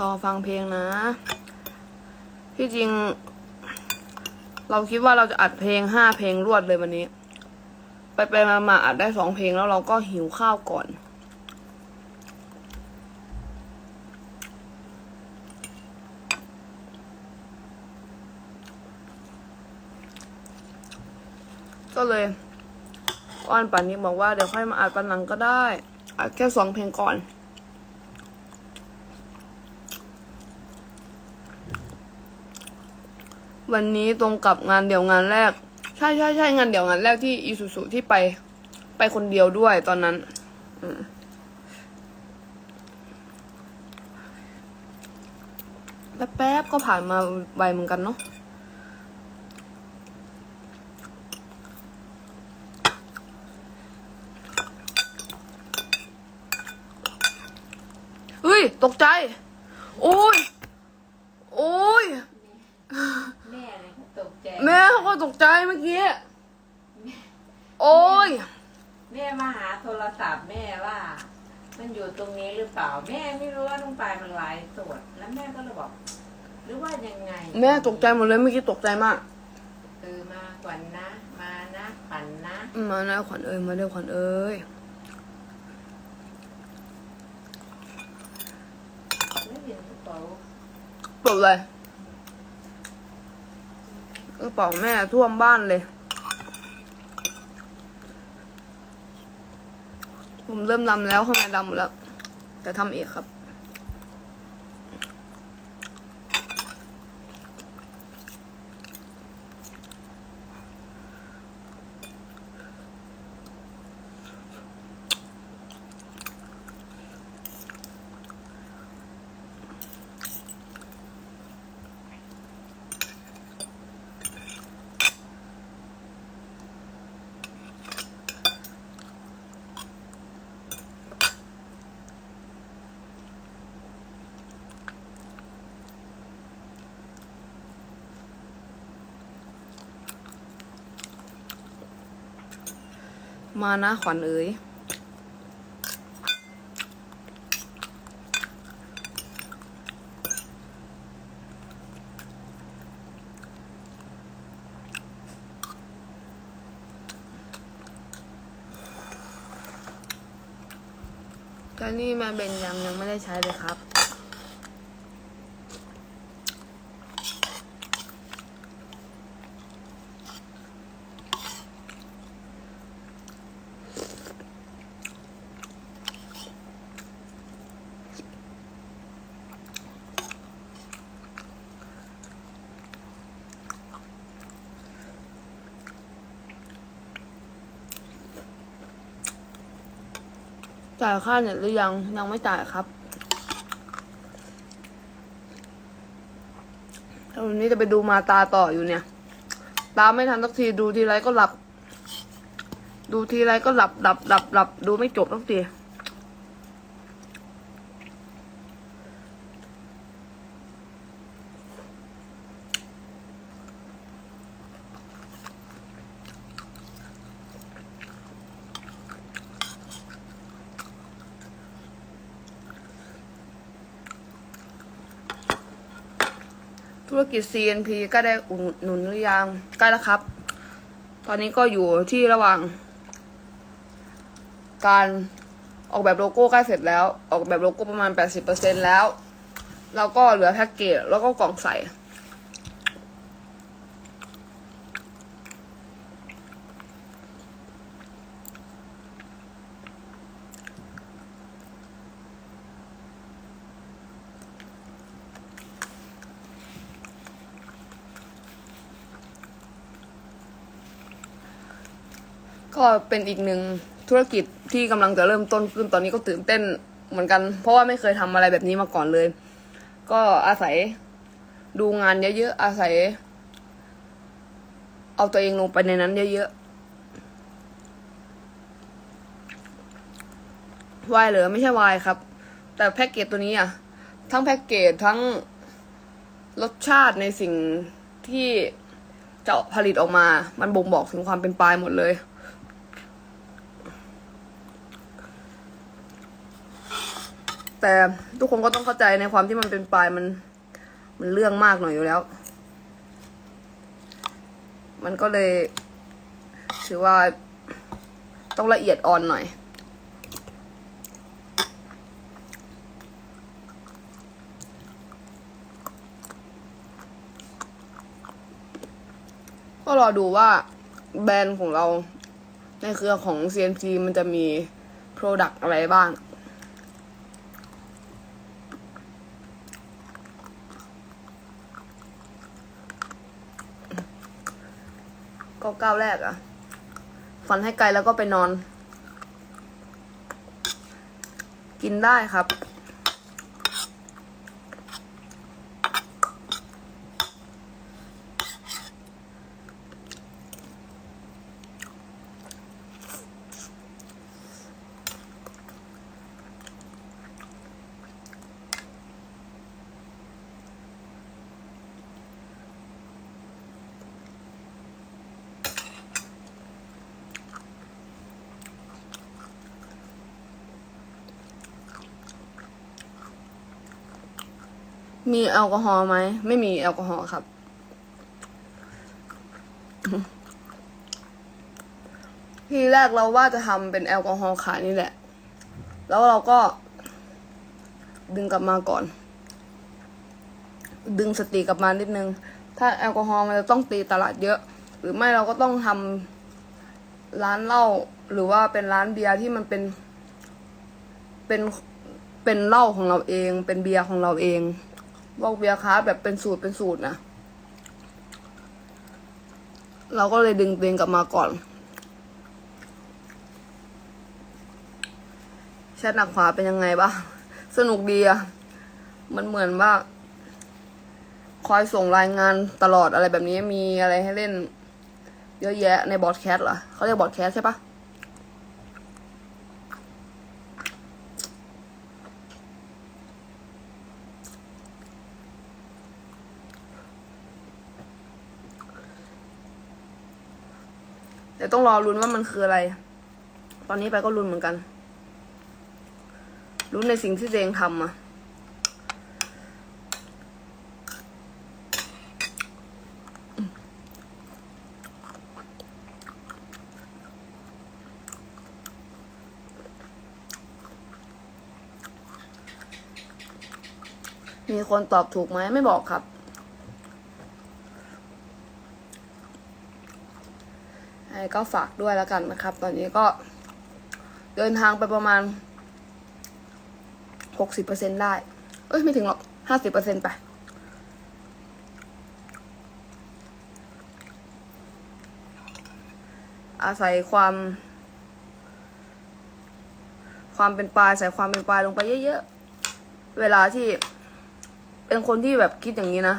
รอฟังเพลงนะ ที่จริง เราคิดว่าเราจะอัดเพลงห้าเพลงรวดเลยวันนี้ ไปไปมามาอัดได้สองเพลงแล้วเราก็หิวข้าวก่อนก็เลยอ้อนป่านนี้บอกว่าเดี๋ยวค่อยมาอัดปันหลังก็ได้อัดแค่สองเพลงก่อน วันนี้ตรงกับงานเดี่ยวงานแรก ใช่ใช่ใช่งานเดี่ยวงานแรกที่อีสุสุที่ไป ไปคนเดียวด้วยตอนนั้นแป๊บๆก็ผ่านมาไวเหมือนกันเนาะเฮ้ย ตกใจ โอ้ย โอ้ย แม่เลยตกใจ แม่เขาก็ตก ใจเมื่อกี้ โอ้ย แม่มาหาโทรศัพท์แม่ว่า มันอยู่ตรงนี้หรือเปล่า แม่ไม่รู้ว่าน้องปลายมันไลฟ์สดแล้วแม่ก็เลยบอก หรือว่ายังไงแม่ตกใจหมดเลยเมื่อกี้ตกใจมากเออมาก่อนนะ มานะปั่นนะมานะขวัญเอ้ยมาเร็วขวัญเอ้ยไม่เห็นกระเป๋าปลดเลย กระเป๋าแม่ท่วมบ้านเลย ผมเริ่มดำแล้วข้างในดำหมดแล้ว จะทำอีกครับ มานะขวัญเอ้ยแต่นี่ม่เบนยังยังไม่ได้ใช้เลยครับ จ่ายค่าเน็ตหรือยังยังไม่จ่ายครับแล้ววันนี้จะไปดูมาตาต่ออยู่เนี่ย ตาไม่ทันสักทีดูทีไรก็หลับ ดูทีไรก็หลับหลับหลับหลับดูไม่จบสักที ธุรกิจ CNP ก็ได้อุดหนุนหรือยังใกล้แล้วครับ ตอนนี้ก็อยู่ที่ระหว่าง การออกแบบโลโก้ใกล้เสร็จแล้ว ออกแบบโลโก้ประมาณ 80%แล้ว แล้วก็เหลือแพ็กเกจแล้วก็กล่องใส่ ก็เป็นอีกหนึ่งธุรกิจที่กำลังจะเริ่มต้นขึ้นตอนนี้ก็ตื่นเต้นเหมือนกัน เพราะว่าไม่เคยทำอะไรแบบนี้มาก่อนเลย ก็อาศัยดูงานเยอะๆอาศัย เอาตัวเองลงไปในนั้นเยอะๆวายเหรอไม่ใช่วายครับ แต่แพ็กเกจตัวนี้อะทั้งแพ็กเกจทั้งรสชาติในสิ่งที่จะผลิตออกมา มันบ่งบอกถึงความเป็นปลายหมดเลย แต่ทุกคนก็ต้องเข้าใจในความที่มันเป็นปลายมัน มันเรื่องมากหน่อยอยู่แล้ว มันก็เลย ถือว่าต้องละเอียดอ่อนหน่อย ก็รอดูว่าแบรนด์ของเราในเครือของ CNC มันจะมี Product อะไรบ้าง ก็ก้าวแรกอะฝันให้ไกลแล้วก็ไปนอน กินได้ครับ มีแอลกอฮอล์ไหม ไม่มีแอลกอฮอล์ครับ ทีแรกเราว่าจะทำเป็นแอลกอฮอล์ขายนี่แหละ แล้วเราก็ ดึงกลับมาก่อน ดึงสติกลับมานิดนึง ถ้าแอลกอฮอล์มันจะต้องตีตลาดเยอะ หรือไม่เราก็ต้องทำร้านเหล้าหรือว่าเป็นร้านเบียร์ที่มันเป็น เป็น เป็นเหล้าของเราเอง เป็นเบียร์ของเราเอง บอกเบียร์คราแบบเป็นสูตรเป็นสูตรนะ เราก็เลยดึงตัวเองกลับมาก่อนแชทหนักขวาเป็นยังไงบ้างสนุกดีอะมันเหมือนว่า คอยส่งรายงานตลอดอะไรแบบนี้มีอะไรให้เล่น เยอะแยะในบอร์ดแคสเหรอเขาเรียกบอร์ดแคสใช่ปะ ดี๋ยวต้องรอรุ้นว่ามันคืออะไร ตอนนี้ไปก็รุ้นเหมือนกันรุ้นในสิ่งที่ตัวเองทำอะมีคนตอบถูกไหมไม่บอกครับ ยังไง ก็ฝากด้วยแล้วกันนะครับ ตอนนี้ก็เดินทางไปประมาณหกสิบเปอร์เซ็นได้ เอ้ย ไม่ถึงหรอกห้าสิบเปอร์เซ็นไป อาศัยความ ความเป็นปลายใส่ความเป็นปลายลงไปเยอะๆ เวลาที่เป็นคนที่แบบคิดอย่างนี้นะ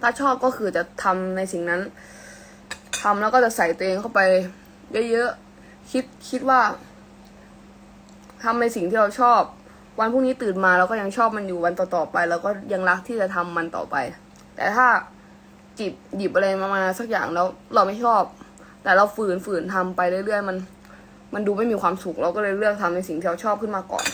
ถ้าชอบก็คือจะทำในสิ่งนั้น ทำแล้วก็จะใส่ตัวเองเข้าไปเยอะๆคิดคิดว่าทำในสิ่งที่เราชอบ วันพรุ่งนี้ตื่นมาเราก็ยังชอบมันอยู่วันต่อๆไปแล้วก็ยังรักที่จะทำมันต่อไป แต่ถ้าจิบหยิบอะไรมามาสักอย่างแล้วเราไม่ชอบ แต่เราฝืนฝืนทำไปเรื่อยๆ มัน มันดูไม่มีความสุขเราก็เลยเลือกทำในสิ่งที่เราชอบขึ้นมาก่อน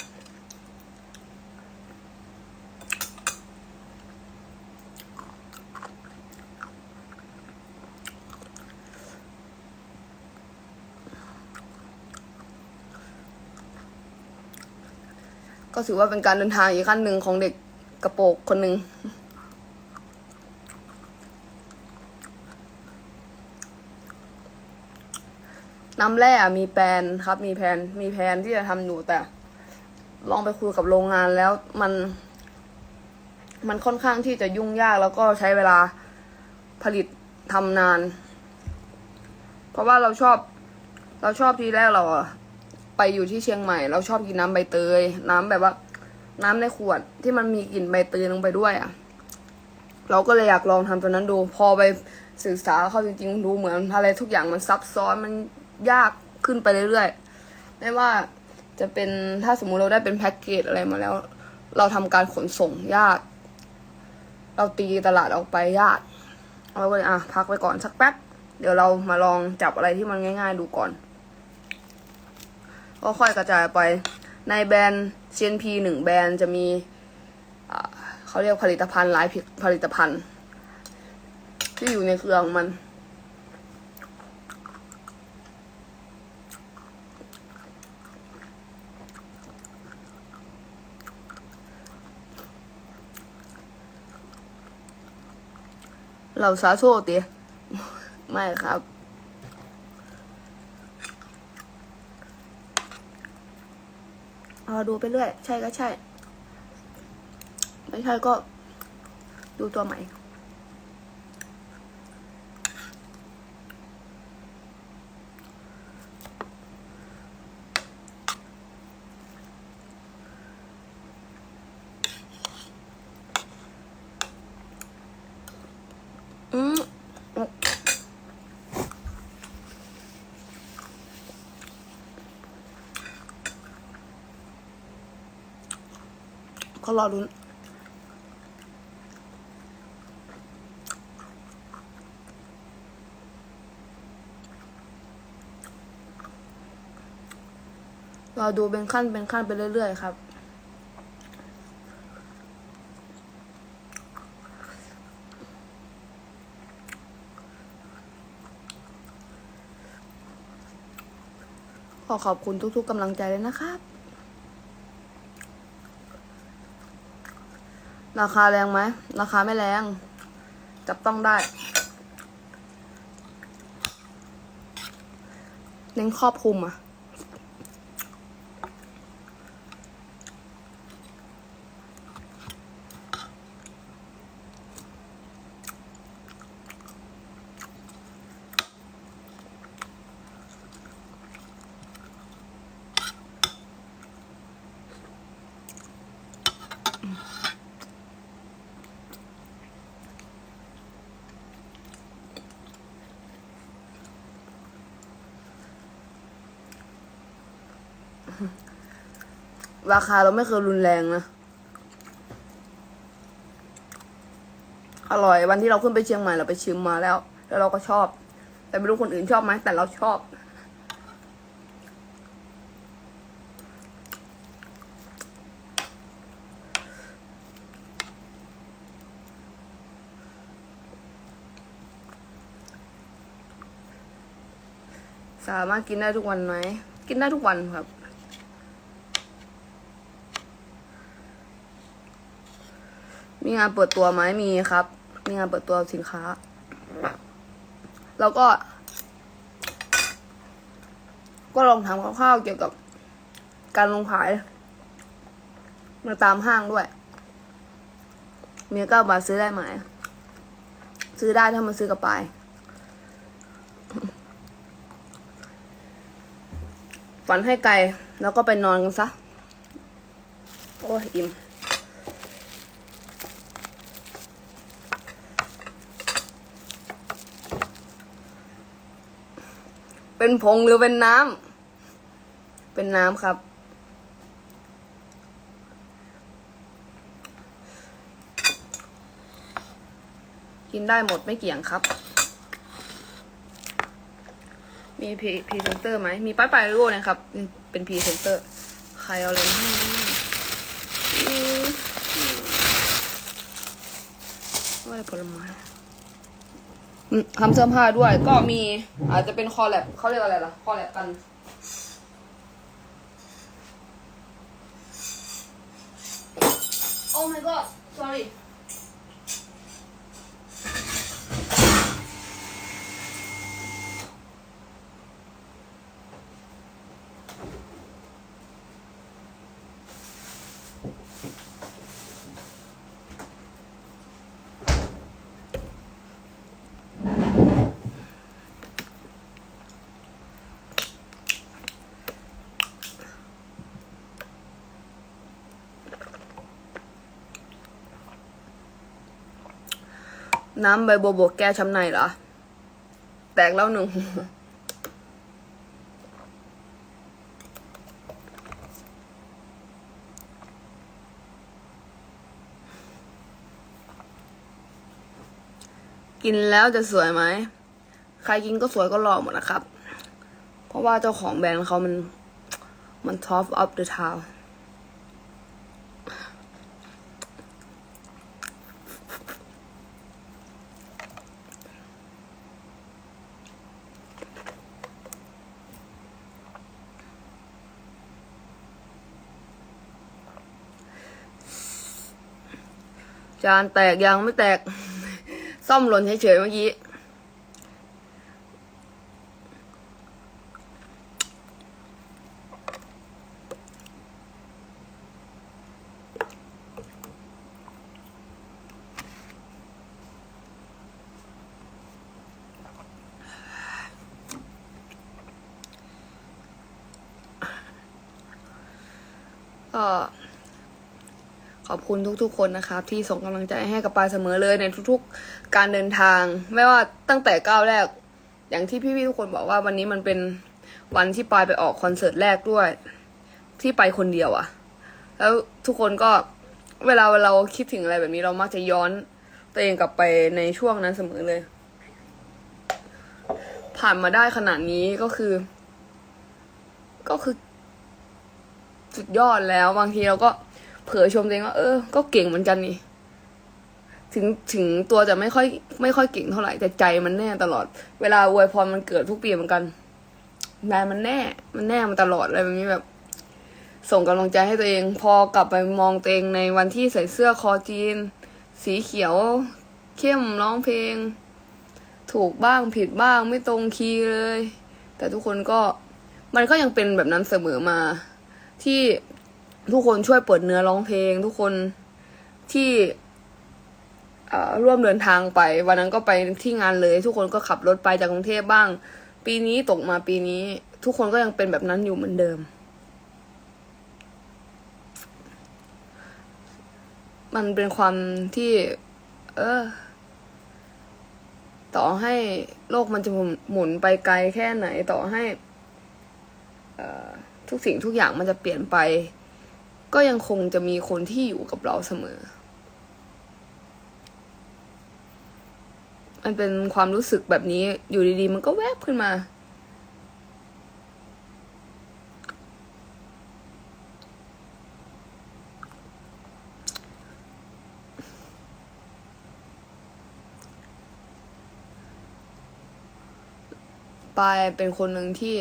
ก็ถือว่าเป็นการเดินทางอีกขั้นหนึ่งของเด็กกระโปรงคนหนึ่งน้ำแร่มีแผนครับ มีแผนมีแผนที่จะทำอยู่แต่ ลองไปคุยกับโรงงานแล้วมัน มันค่อนข้างที่จะยุ่งยากแล้วก็ใช้เวลาผลิตทำนาน เพราะว่าเราชอบ เราชอบทีแรกเราอะ ไปอยู่ที่เชียงใหม่ เราชอบกินน้ำใบเตย น้ำแบบว่า น้ำในขวดที่มันมีกลิ่นใบเตยลงไปด้วยอะ เราก็เลยอยากลองทำตัวนั้นดู พอไปศึกษาเข้าจริงๆดูเหมือนอะไรทุกอย่างมันซับซ้อนมันยากขึ้นไปเรื่อยๆ ไม่ว่าจะเป็นถ้าสมมุติเราได้เป็นแพ็กเกจอะไรมาแล้ว เราทำการขนส่งยาก เราตีตลาดออกไปยากเราก็เลยอะพักไว้ก่อนสักแป๊บ เดี๋ยวเรามาลองจับอะไรที่มันง่าย ๆ ดูก่อน ก็ค่อยกระจายไปในแบรนด์ CNP หนึ่งแบรนด์จะมีเขาเรียกผลิตภัณฑ์หลายผลิตภัณฑ์ ที่อยู่ในเครือของมัน เราสาโซเตีไม่ครับ อดูไปเรื่อย ใช่ก็ใช่ ไม่ใช่ก็ดูตัวใหม่ อืม ก็ รอรุ้นรอดูเป็นขั้นเป็นขั้นไปเรื่อยๆครับ ขอขอบคุณทุกๆกำลังใจเลยนะครับ ราคาแรงไหม ราคาไม่แรง จับต้องได้ เน้นครอบคลุมอะ ราคาเราไม่เคยรุนแรงนะ อร่อยวันที่เราขึ้นไปเชียงใหม่เราไปชิมมาแล้ว แล้วเราก็ชอบ แต่ไม่รู้คนอื่นชอบไหมแต่เราชอบ สามารถกินได้ทุกวันไหม กินได้ทุกวันครับ งานเปิดตัวไหมมีครับ มีงานเปิดตัวสินค้า แล้วก็ ก็ลองทำคร่าวๆเกี่ยวกับการลงขาย มาตามห้างด้วย เมียก้าบาทซื้อได้ไหม ซื้อได้ถ้ามาซื้อกับปายฝันให้ไกลแล้วก็ไปนอนกันซะ โอ้ยอิ่ม เป็นผงหรือเป็นน้ำ เป็นน้ำครับ กินได้หมดไม่เกี่ยงครับ มีพรีเซนเตอร์ไหม มีป้ายปลายโลนะครับ เป็นพรีเซนเตอร์ ใครเอาอะไรให้อืมว่าอะไรผลไม้ ทำเสื้อผ้าด้วย ก็มี อาจจะเป็นคอแลบเขาเรียกอะไรล่ะ คอแลบกัน โอ้ my god sorry น้ำใบบัวบวกแก้ช้ำในเหรอ แตกแล้วหนึ่ง กินแล้วจะสวยไหม ใครกินก็สวยก็หล่อหมดนะครับ เพราะว่าเจ้าของแบรนด์เขามัน มัน top of the town จานแตกยังไม่แตก ซ่อมหล่นเฉยๆเมื่อกี้ ขอบคุณทุกๆ คนนะครับ ที่ส่งกำลังใจให้กับปายเสมอเลยในทุกๆ การเดินทาง ไม่ว่าตั้งแต่ก้าวแรก อย่างที่พี่ๆทุกคนบอกว่าวันนี้มันเป็นวันที่ปายไปออกคอนเสิร์ตแรกด้วย ที่ไปคนเดียวอะแล้วทุกคนก็เวลาเราคิดถึงอะไรแบบนี้เรามักจะย้อนตัวเองกลับไปในช่วงนั้นเสมอเลย ผ่านมาได้ขนาดนี้ก็คือ ก็คือ สุดยอดแล้วบางทีเราก็ เผลอชมตัวเองว่าเออ ก็เก่งเหมือนกันนี่ ถึงถึงตัวจะไม่ค่อย ไม่ค่อยเก่งเท่าไหร่แต่ใจมันแน่ตลอด เวลาอวยพรมันเกิดทุกปีเหมือนกันนายมันแน่ มันแน่มาตลอดอะไรแบบนี้แบบ ส่งกำลังใจให้ตัวเอง พอกลับไปมองตัวเองในวันที่ใส่เสื้อคอจีน สีเขียว เข้มร้องเพลง ถูกบ้างผิดบ้างไม่ตรงคีย์เลย แต่ทุกคนก็มันก็ยังเป็นแบบนั้นเสมอมา ที่ ทุกคนช่วยเปิดเนื้อร้องเพลง ทุกคนที่ร่วมเดินทางไป วันนั้นก็ไปที่งานเลย ทุกคนก็ขับรถไปจากกรุงเทพบ้าง ปีนี้ตกมาปีนี้ ทุกคนก็ยังเป็นแบบนั้นอยู่เหมือนเดิม มันเป็นความที่ เออ ต่อให้โลกมันจะหมุนไปไกลแค่ไหน ต่อให้เอ่อทุกสิ่งทุกอย่างมันจะเปลี่ยนไป ก็ยังคงจะมีคนที่อยู่กับเราเสมอ มันเป็นความรู้สึกแบบนี้อยู่ดีๆ มันก็แวบขึ้นมา ปายเป็นคนหนึ่งที่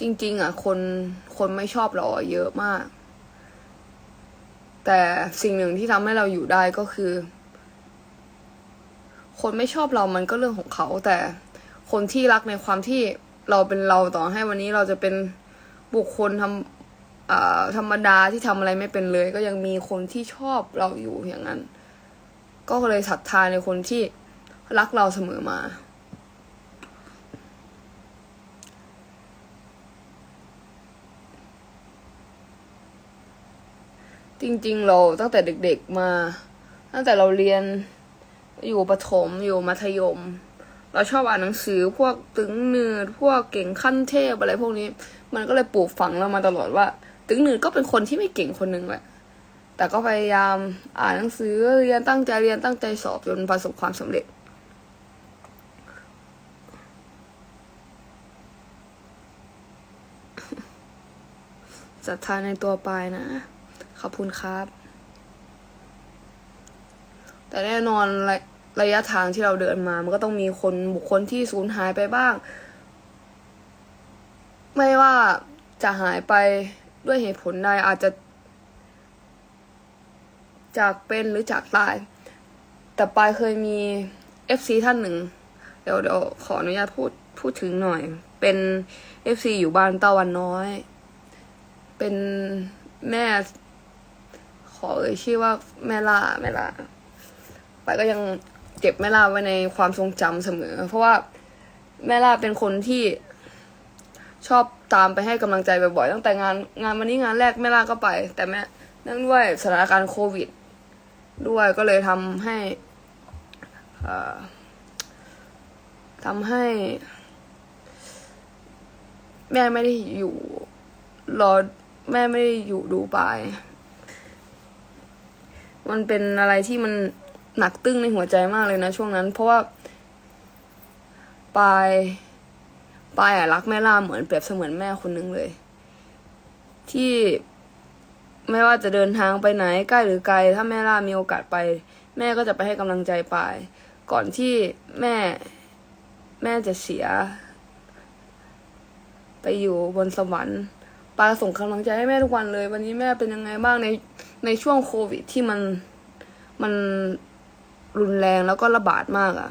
จริง ๆ อะ คนคนไม่ชอบเราเยอะมาก แต่สิ่งหนึ่งที่ทำให้เราอยู่ได้ก็คือ คนไม่ชอบเรามันก็เรื่องของเขา แต่คนที่รักในความที่เราเป็นเราต่อให้วันนี้เราจะเป็นบุคคลทำอ่าธรรมดาที่ทำอะไรไม่เป็นเลย ก็ยังมีคนที่ชอบเราอยู่อย่างนั้น ก็เลยศรัทธาในคนที่รักเราเสมอมา จริงๆ เราตั้งแต่เด็กๆมา ตั้งแต่เราเรียนอยู่ประถมอยู่มัธยม เราชอบอ่านหนังสือพวกตึงหนืดพวกเก่งขั้นเทพอะไรพวกนี้ มันก็เลยปลูกฝังเรามาตลอดว่า ตึงหนืดก็เป็นคนที่ไม่เก่งคนหนึ่งแหละแต่ก็พยายามอ่านหนังสือเรียนตั้งใจเรียนตั้งใจสอบจนประสบความสำเร็จ ศรัทธาในตัวปายนะ ขอบคุณครับ แต่แน่นอนระระยะทางที่เราเดินมา มันก็ต้องมีคนบุคคลที่สูญหายไปบ้าง ไม่ว่าจะหายไปด้วยเหตุผลใดอาจจะ จากเป็นหรือจากตาย แต่ปายเคยมี FC ท่านหนึ่ง เดี๋ยวเดี๋ยวขออนุญาตพูดพูดถึงหน่อย เป็น FC อยู่บ้านตะวันน้อย เป็นแม่ ขอเอ่ยชื่อว่าแม่ล่าแม่ล่าไปก็ยังเก็บแม่ล่าไว้ในความทรงจำเสมอ เพราะว่าแม่ล่าเป็นคนที่ชอบตามไปให้กำลังใจบ่อยๆตั้งแต่งานงานวันนี้งานแรกแม่ล่าก็ไป แต่แม่เนื่องด้วยสถานการณ์โควิด ด้วยก็เลยทำให้เอ่อทำให้ แม่ไม่ได้อยู่รอแม่ไม่ได้อยู่ดูไป มันเป็นอะไรที่มันหนักตึ้งในหัวใจมากเลยนะช่วงนั้น เพราะว่าปายปายอะรักแม่ล่าเหมือนเปรียบเสมือนแม่คนนึงเลย ที่ไม่ว่าจะเดินทางไปไหนใกล้หรือไกล ถ้าแม่ล่ามีโอกาสไป แม่ก็จะไปให้กำลังใจปาย ก่อนที่แม่ แม่จะเสีย ไปอยู่บนสวรรค์ ปาส่งกำลังใจให้แม่ทุกวันเลย วันนี้แม่เป็นยังไงบ้างในในช่วงโควิดที่มันมันรุนแรงแล้วก็ระบาดมากอะ่ะ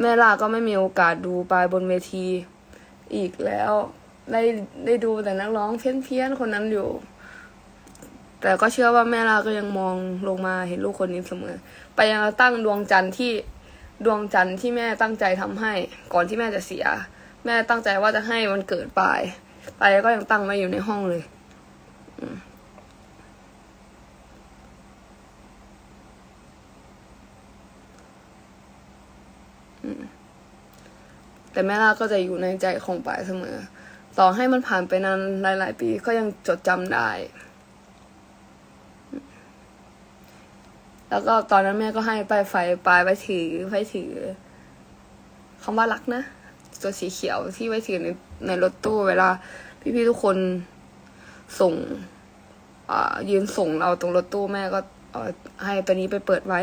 แม่ลาก็ไม่มีโอกาสดูปายบนเวที อีกแล้ว ได้ได้ดูแต่นักร้องเพี้ยนๆคนนั้นอยู่ แต่ก็เชื่อว่าแม่ลาก็ยังมองลงมาเห็นลูกคนนี้เสมอ ไปยังตั้งดวงจันทร์ที่ดวงจันทร์ที่แม่ตั้งใจทำให้ ก่อนที่แม่จะเสีย แม่ตั้งใจว่าจะให้วันเกิดปายปายก็ยังตั้งไว้อยู่ในห้องเลยแต่แม่ลาก็จะอยู่ในใจของปายเสมอ ต่อให้มันผ่านไปนานหลาย ๆ ปีก็ยังจดจำได้ แล้วก็ตอนนั้นแม่ก็ให้ไปไฟปลายไปถือไปถือคำว่ารักนะ ตัวสีเขียวที่ไว้ถือในในรถตู้เวลา พี่ๆทุกคนส่งยืนส่งเราตรงรถตู้แม่ก็ให้ไปนี้ไปเปิดไว้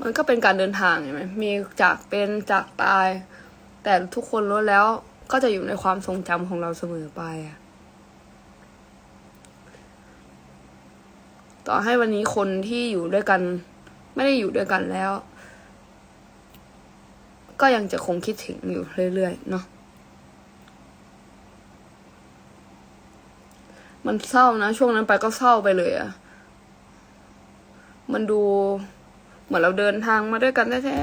มันก็เป็นการเดินทางเห็นไหมมีจากเป็นจากตาย แต่ทุกคนรู้แล้วก็จะอยู่ในความทรงจำของเราเสมอไปอะ ต่อให้วันนี้คนที่อยู่ด้วยกัน ไม่ได้อยู่ด้วยกันแล้ว ก็ยังจะคงคิดถึงอยู่เรื่อยๆเนาะมันเศร้านะ ช่วงนั้นไปก็เศร้าไปเลยอะมันดูเหมือนเราเดินทางมาด้วยกันแท้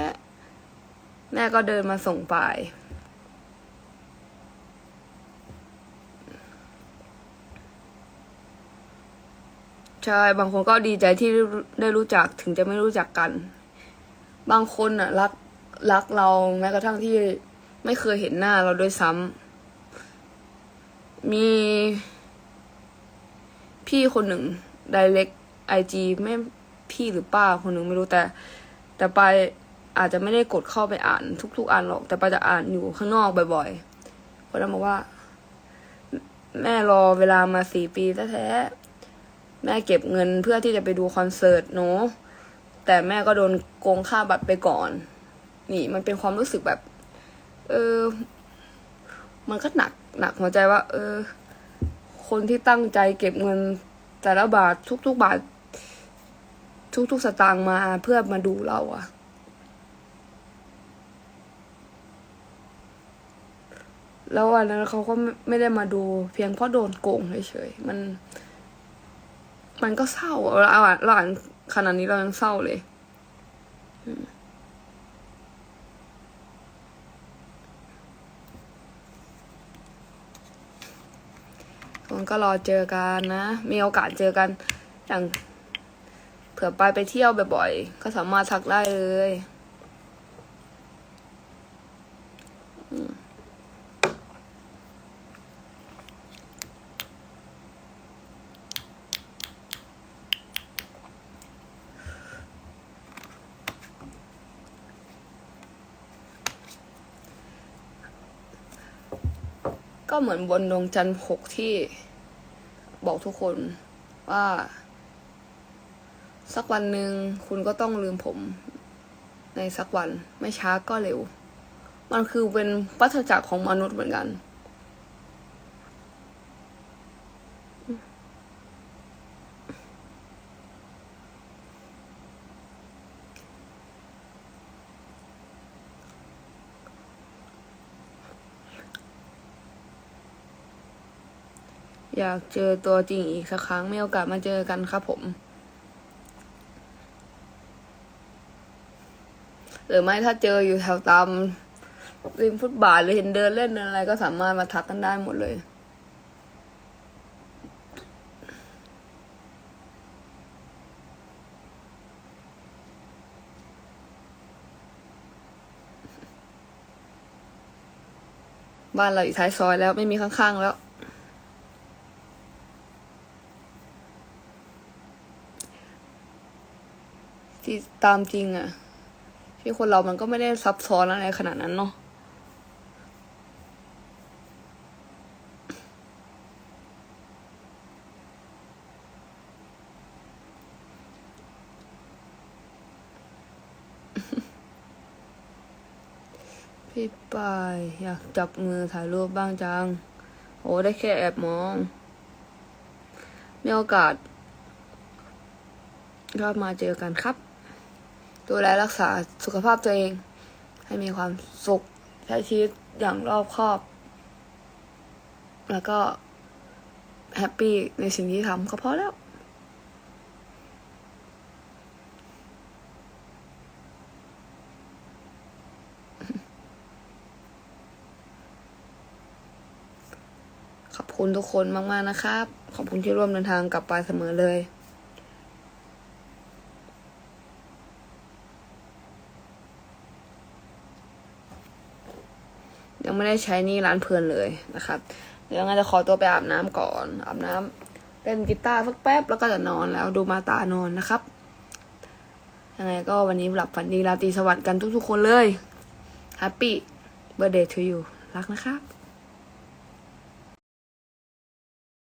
ๆแม่ก็เดินมาส่งปาย ใช่บางคนก็ดีใจที่ได้รู้จักถึงจะไม่รู้จักกัน บางคนอะ รักรักเราแม้กระทั่งที่ไม่เคยเห็นหน้าเราด้วยซ้ำมีพี่คนหนึ่ง direct IG ไม่พี่หรือป้าคนหนึ่งไม่รู้แต่ แต่ไปาอาจจะไม่ได้กดเข้าไปอ่าน ทุกๆอ่านหรอก แต่ไปาจะอ่านอยู่ข้างนอกบ่อยๆคนนั้นบอกว่า แม่รอเวลามาสี่ปีแท้ๆ แม่เก็บเงินเพื่อที่จะไปดูคอนเสิร์ตเนาะแต่แม่ก็โดนโกงค่าบัตรไปก่อน นี่มันเป็นความรู้สึกแบบ เออ มันก็หนักหนักหัวใจว่า เออ คนที่ตั้งใจเก็บเงินแต่ละบาททุกๆบาท ทุกๆสตางค์มาเพื่อมาดูเราอะแล้ววันนั้นเขาก็ไม่ไม่ได้มาดู เพียงเพราะโดนโกงเฉยๆมัน มันก็เศร้าอะเราอ่านเราอ่านขนาดนี้เรายังเศร้าเลยมคนก็รอเจอกันนะ มีโอกาสเจอกัน อย่างเผื่อไปไปเที่ยวบ่อยๆ ก็สามารถทักได้เลย เหมือนบนดวงจันทร์หกที่บอกทุกคนว่า สักวันหนึ่งคุณก็ต้องลืมผม ในสักวันไม่ช้าก็เร็ว มันคือเป็นวัฏจักรของมนุษย์เหมือนกัน อยากเจอตัวจริงอีกสักครั้งมีโอกาสมาเจอกันครับผม หรือไม่ถ้าเจออยู่แถวตามริมฟุตบาทหรือเห็นเดินเล่นอะไรก็สามารถมาทักกันได้หมดเลยบ้านเราอยู่ท้ายซอยแล้วไม่มีข้างๆแล้ว ที่ตามจริงอะที่คนเรามันก็ไม่ได้ซับซ้อนอะไรขนาดนั้นเนาะพี่ปายอยากจับมือถ่ายรูปบ้างจัง โอ้ได้แค่แอบมอง มีโอกาสก็มาเจอกันครับ ดูแลรักษาสุขภาพตัวเอง ให้มีความสุขใช้ชีวิตอย่างรอบคอบ แล้วก็แฮปปี้ในสิ่งที่ทำก็พอแล้วขอบคุณทุกคนมาก ๆ นะครับ ขอบคุณที่ร่วมเดินทางกลับไปเสมอเลย ไม่ได้ใช้นี่ร้านเพลินเลยนะครับ เดี๋ยวงั้นจะขอตัวไปอาบน้ำก่อน อาบน้ำเล่นกีตาร์สักแป๊บแล้วก็จะนอนแล้วดูมาตานอนนะครับยังไงก็วันนี้หลับฝันดีราตรีสวัสดิ์กันทุกๆคนเลย Happy birthday to you รักนะครับ